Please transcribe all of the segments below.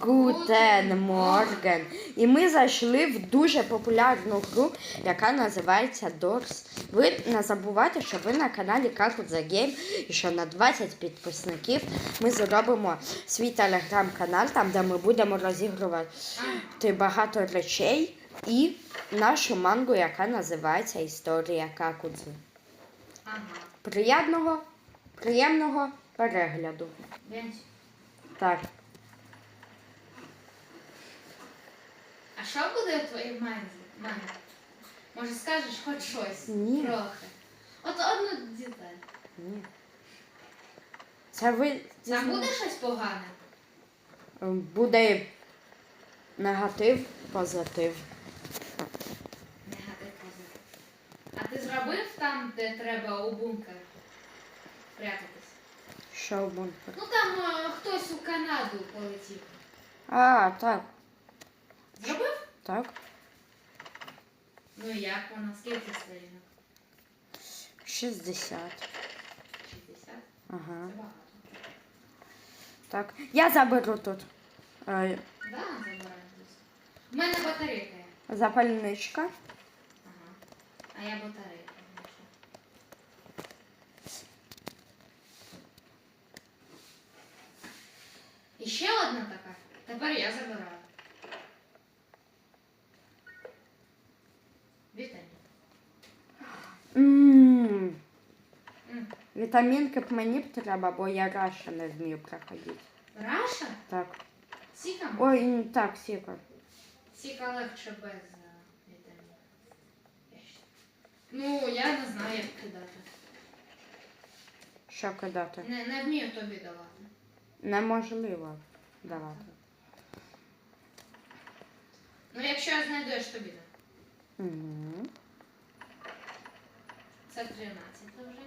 Гутен Морген. І ми зайшли в дуже популярну гру, яка називається Дорс. Ви не забувайте, що ви на каналі Kahoot The Game і що на 20 підписників ми зробимо свій телеграм-канал, там де ми будемо розігрувати багато речей і нашу мангу, яка називається Історія Какудзи. Ага. Приємного, приємного перегляду. Так. А що буде в твоїй манзі? Мамі? Може скажеш хоч щось? Ні. Трохи. От одну деталь. Ні. Це ви Там буде щось погане? буде негатив, позитив. Негатив позитив. А ти зробив там, де треба у бункер прятатись? Що в бункер? Ну там е, хтось у Канаду полетів. А, так, Зробив? так. Ну і як вона? Скільки сторінок? 60. 60? Ага. Це багато. Так. Я заберу тут. Е, Да, забираю десь. У мене батарейка є. запальничка. Ага. А я батарейка. знайшла. І ще одна така. Тепер я забираю. Вітамінки б мені б треба, бо я раша не вмію проходити. Раша? Так. Сіка? Ой, м, так, сіка. Сіка легше без е, вітамінів. Я ще- Ну, я не знаю, як кидати. Що кидати? Не, не вмію тобі давати. Неможливо давати. Ну, якщо я знайду, я ж тобі дам. Угу. Це 13 вже.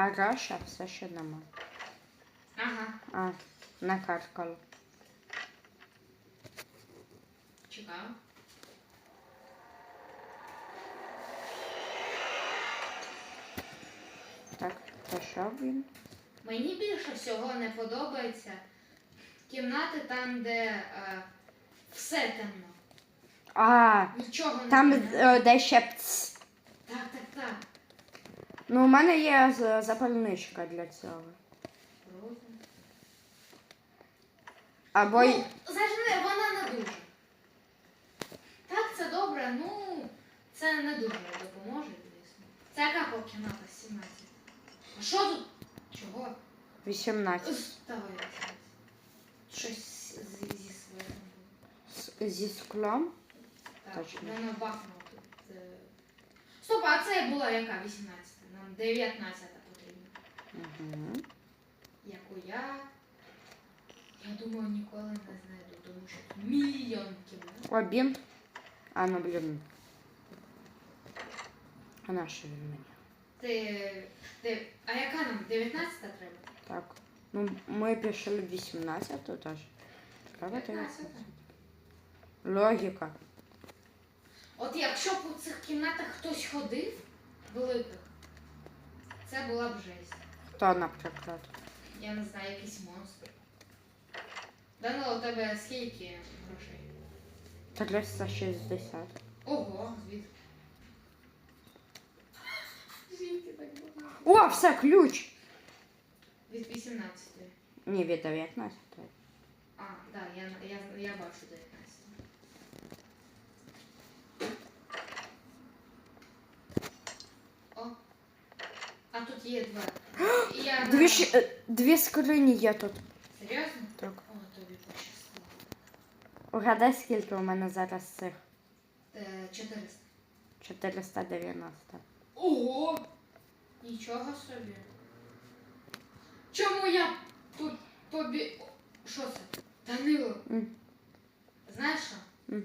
А раша все ще нема. Ага, А, накаркало. чекаю. Так, що він? Мені більше всього не подобається кімнати там, де е, все темно. А, Нічого не там видно. е, де ще пц. Так, так, так. Ну, у мене є з- запальничка для цього. Розум. Або й- Ну, зажми, вона не дуже. Так, це добре, ну це не дуже допоможе, звісно. Це яка по кімната 17? А що тут? Чого? 18. Ух, Давай, я щось зі, зі своїм. З- Зі склом. Так, Точно. воно бахнуло тут. е. Стоп, а це була яка 18? Нам 19 потрібна. Угу. Яку я. Я думаю, ніколи не знайду, тому що мільйон кімнат. О. А, ну блін. А на що він мені? Ти, ти, а яка нам? 19 треба? Так. Ну, ми пішли 18 тут аж. Треба 19. 19. Логіка. От якщо б у цих кімнатах хтось ходив, великих, це була б жесть. Хто, наприклад? Я не знаю, якийсь монстр. Данило, у тебе скільки грошей? 360. Ого, звідки? Звідки так багато? О, все, ключ! Від 18. Ні, від 19. А, так, да, я, я, я бачу 19. А тут є два. І Я Дві, на- щ- е, дві скрині є тут. Серйозно? Так. О, тобі пощастило. Угадай, скільки у мене зараз цих? Е, 400. 490. Ого! Нічого собі. Чому я тут тобі. Що це? Данило, М. знаєш що? М.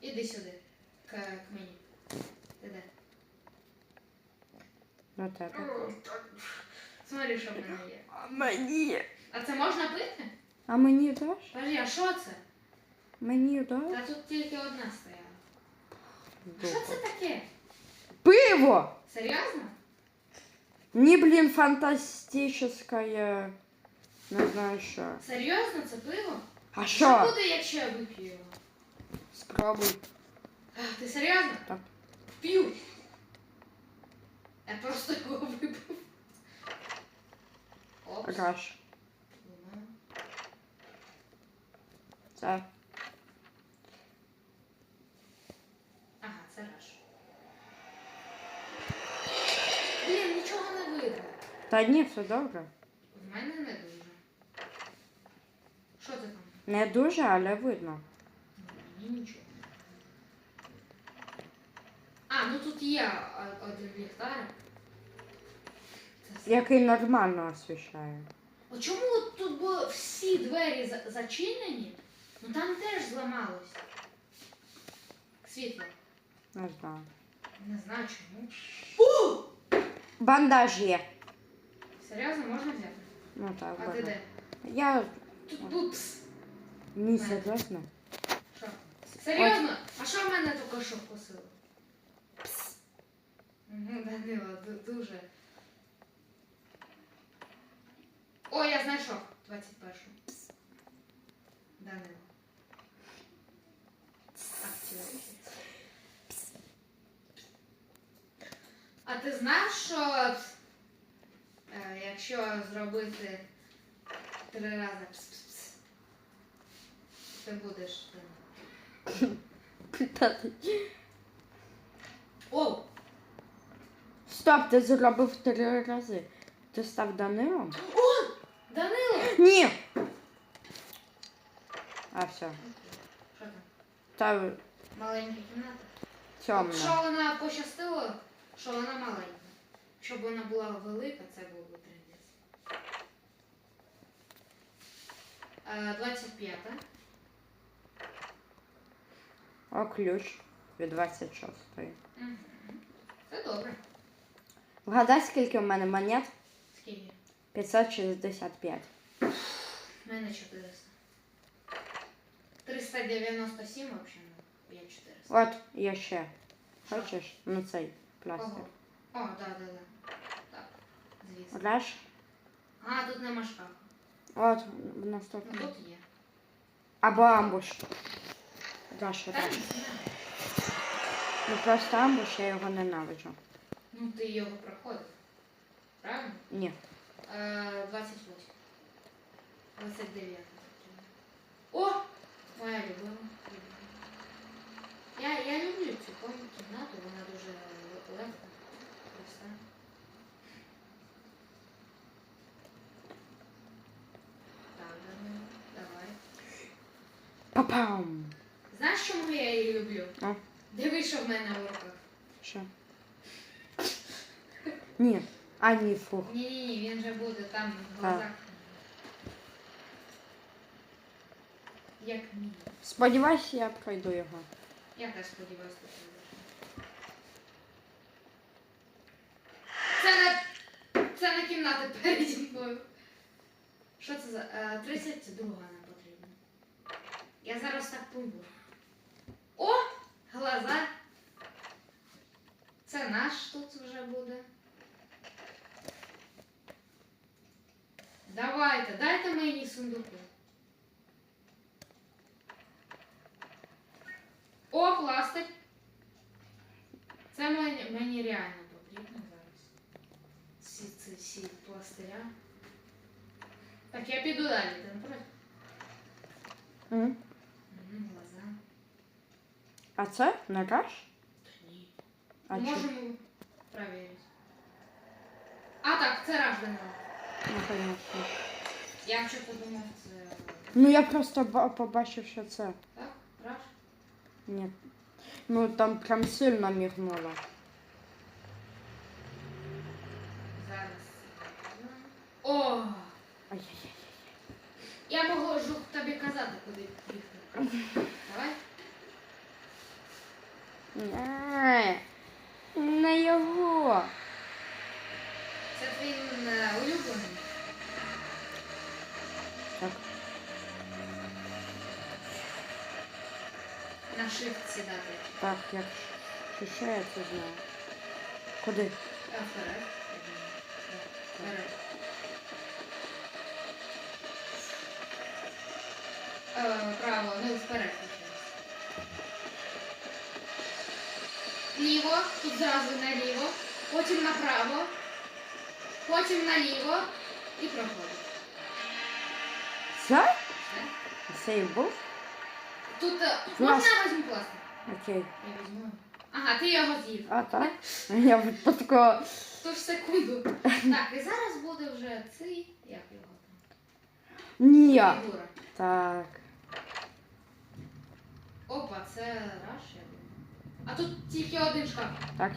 Іди сюди. К, к мені. Ти де? До тебе. Смотри, що в мене є. А мені. А це можна пити? А мені даш? Подожди, а що це? Мені даш? Та тут тільки одна стояла. А що це таке? Пиво! Серйозно? Не, блин, фантастическое Не знаю що. Серйозно, це пиво? А Що що? буде, якщо я вип'ю його? Спробуй. А, Ти серйозно? Так. П'ю. Я просто його випив. Опс. Раш. Це. Ага, це раш. Блін, нічого не видно. Та ні, все добре. В мене не дуже. Що це там? Не дуже, але видно. Мені нічого. А, ну тут є один ліхтарик. Який нормально освіщає. О, чому от тут були всі двері за- зачинені? Ну там теж зламалось. Світло. Не знаю. Не знаю чому. Бандаж є. Серйозно, можна взяти? Ну так, А ти ладно. де? Я. Тут бупс. Ні, серйозно. Що? Серйозно? А що в мене тільки що вкусило? Данило, ду- дуже. О, я знайшов 21-шу. Данило. А ти знаєш, що е, якщо зробити три рази пс-пс-пс, ти будеш. Данило. О! Стоп, ти зробив три рази. Ти став Данилом? О! Данило! Ні. А все. Що там? Та Маленька кімната. темно. Що вона пощастило, що вона маленька. Щоб вона була велика, це був би трендець. Е, 25. О, ключ від 26-ї. Угу. Це добре. Вгадай, скільки в мене монет? Скільки? 565. У мене 400. 397 взагалі. ну, Я 400. От, є ще. Хочеш? Ну цей пластик. О, да, да, да. Так, звісно. Раш? А, тут нема шкафу. От, в Ну наступному. тут є. Або амбуш. Не знаю. Ну просто амбуш, я його ненавиджу. Ну ти його проходив. Правильно? Ні. Е, 28. 29. О! Моя любима. Я, я люблю цю ком- кімнату, вона дуже легка. Проста. Так, Данило, давай. Папам! Знаєш, чому я її люблю? А? Дивись, що в мене в руках. Що? Ні. А, ні, фух. Ні-ні-ні, він же буде там в глазах. Як мінімум. Сподіваюся, я пройду його. Я теж сподіваюся, що ти. Це не, це не кімната переді мною. Що це за. Е, 32 нам потрібно. Я зараз так помру. О! Глаза. Це наш тут вже буде. Давайте, дайте мені сундуки. О, пластик. Це мені, мені реально потрібно зараз. Ці, ці, ці пластиря. Так, я піду далі, ти не проти? М? Мгм, Глаза. А це не раш? Та ні. А? Можемо перевірити. А так, це раждана. Ну, конечно. Я вже подумав, це. Ну я просто ба- побачив, що це. Так, раж? Ні. Ну там прям сильно мігнуло. Зараз. О! Ай-яй-яй. Я можу тобі казати, куди бігти. Давай. Ні. Не його. Це твій shift сідати. Так, як чи що я це знаю? Куди? Е, Вперед. Е, право, ну вперед. Ліво, тут зразу наліво, потім направо, потім наліво і проходить. Все? Все. Це і був? Тут е, можна я візьму пластик? Окей. Я візьму. Ага, ти його з'їв. А так? Я випадково. Тож секунду. Так, і зараз буде вже цей. Як його там? Ні. Фігура. Так. Опа, це раш, я думаю. А тут тільки один шкаф. Так.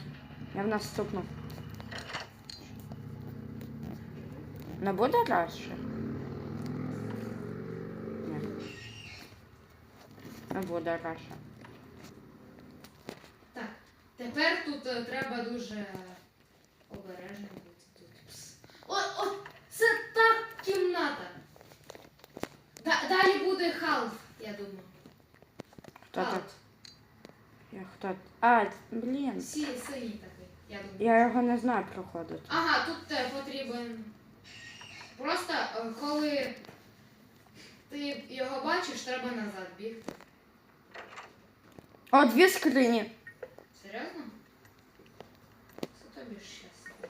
Я в наступну. Не буде краще? Буде краще. Так, тепер тут е, треба дуже обережно бути тут. Пс. О, о, це та кімната. Да, далі буде халф, я думаю. Хто Халф. тут? Я хто? А, блін. Сі, синій такий, я думаю. Я його не знаю проходити. Ага, тут е, потрібен. Просто е, коли ти його бачиш, треба назад бігти. О, дві скрині. Серйозно? Це тобі щастя.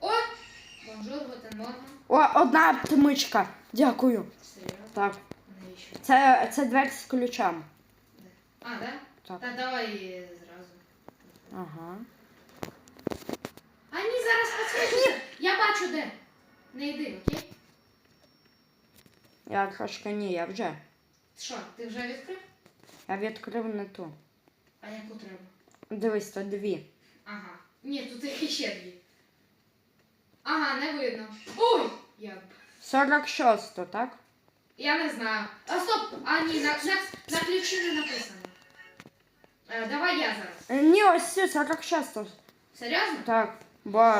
О! Бонжур, морган. О, одна тмичка. Дякую. Серйозно? Так. Навіщо? Це, це двері з ключем. Де? А, да? Так. Та давай зразу. Ага. А ні, зараз підсвічуся. Я бачу де. Не йди, окей? Я трошки ні, я вже. Що, ти вже відкрив? Я відкрив не ту. А яку треба? Дивись, то дві. Ага. Ні, тут їх іще дві. Ага, не видно. Ой! Я, 46, так? я не знаю. А стоп! А ні, на, на, на ключі не написано. Е, давай я зараз. Е, Ні, ось це 46. Серйозно? Так. Бо.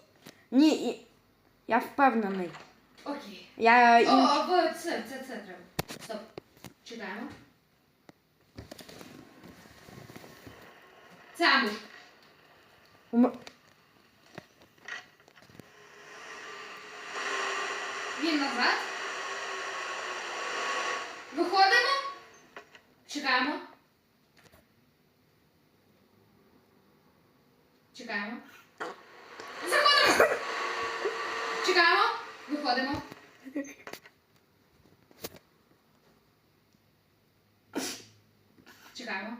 Ні, і... я впевнений. Окей. Я. О, о, це, це, це треба. Стоп. Чекаємо. Це амбуш. Ум- Він назад. Виходимо. Чекаємо. Чекаємо. Заходимо. Чекаємо. Виходимо. Чекаємо.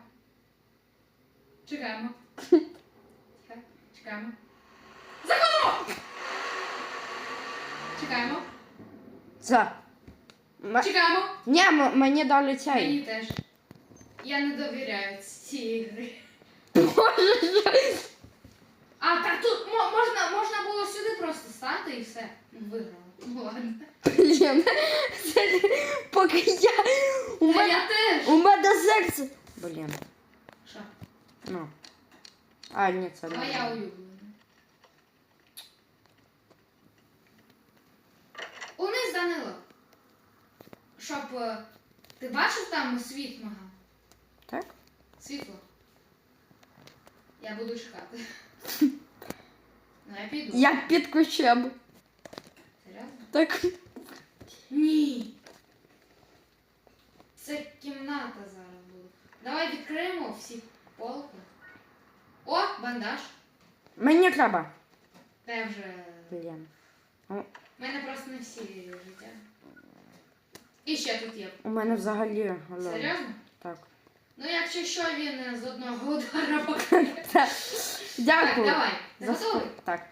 Чекаємо. Чекай. Чекаємо. Заходимо. Чекаємо. За. М- Чекаємо. Ні, м- мені дали цей. Мені теж. Я не довіряю ці ігри. А, так тут мо- можна, можна було сюди просто стати і все. Виграла. Ну ладно. Блін. Це- Поки я. У мене, я теж. у мене серце. Блін. Ну. А, ні, це не. Моя улюблена. Униз, Данило. Щоб е, ти бачив там світ мага? Так? Світло. Я буду чекати. Ну, я піду. Я під ключем. Серйозно? Так. Ні. Це кімната зараз буде. Давай відкриємо всі полки. О, бандаж. Мені треба. Та я вже. Блін. У мене просто не всі життя. І ще тут є. У мене взагалі. алло. Серйозно? Так. Ну, якщо що, він е, з одного удара покаже. Це- Так, Дякую. давай. Ти За готовий? сп- Так.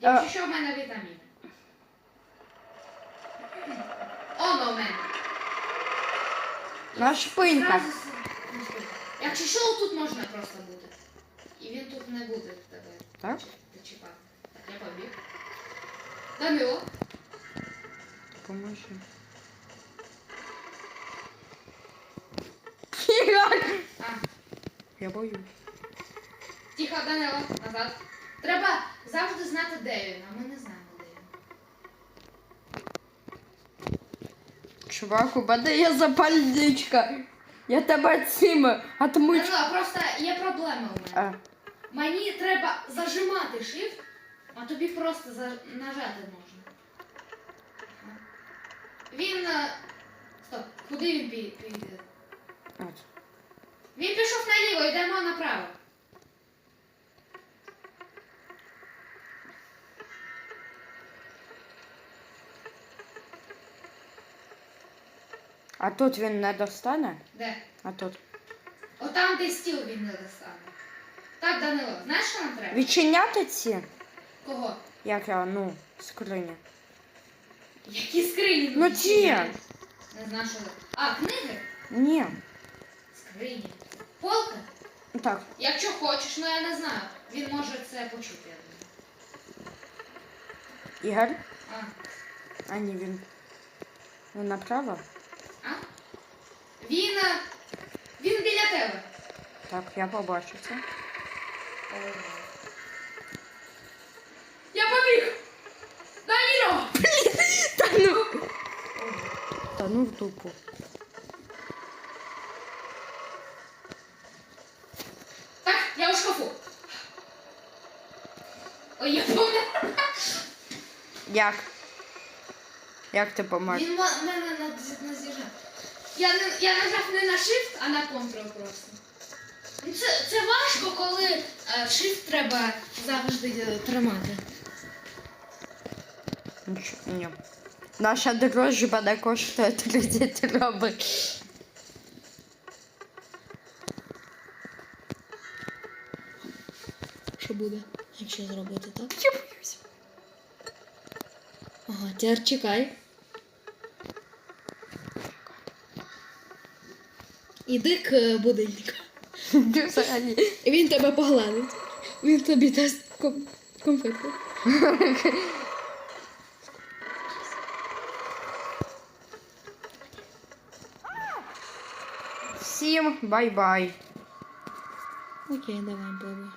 Якщо що, в мене вітаміни. Оно в мене. На шпиньках. Зразу. Якщо що, тут можна просто бути. І він тут не буде тебе Так? чи- чіпати. Так, я побіг. Данило. Поможи. А, Я боюсь. тихо, Данило, назад. Треба завжди знати, де він, а ми не знаємо, де він. Чувак, у мене є запальничка. Я тебе цим отмичу. Данило, просто є проблема у мене. А, Мені треба зажимати shift, а тобі просто за... нажати можна. Він Стоп, Куди він пі- піде? От. Він пішов наліво, йдемо направо. А тут він не достане, Де? а тут. Отам, де стіл він не достане. Так, Данило, знаєш, що нам треба? Відчиняти ці, Кого? як я, ну, скрині. Які скрині? Ну, ті. Не знаю, що. А, книги? Ні. Скрині. Полка? Так. Якщо хочеш, ну я не знаю. Він може це почути, я думаю. Ігор? А, А ні, він. Він направо? Він. е, Він біля тебе. Так, я побачу це. Я побіг! Даніло! Та ну. Та ну в дупу. Так, я у шкафу. Ой, я помер. Як? Як ти помер? Він мене над- назіжав. Я, не, я нажав не на Shift, а на Ctrl просто. Це, це важко, коли е, Shift треба завжди тримати. Нічого, ні. Наша дрожжа не коштує 30 рублів. Що буде, якщо зробити так? Я боюсь. Ага, тепер чекай. Іди к е, будильнику. Взагалі. Він тебе погладить. Він тобі дасть ком- конфетку. Всім бай-бай. Окей, давай, баба.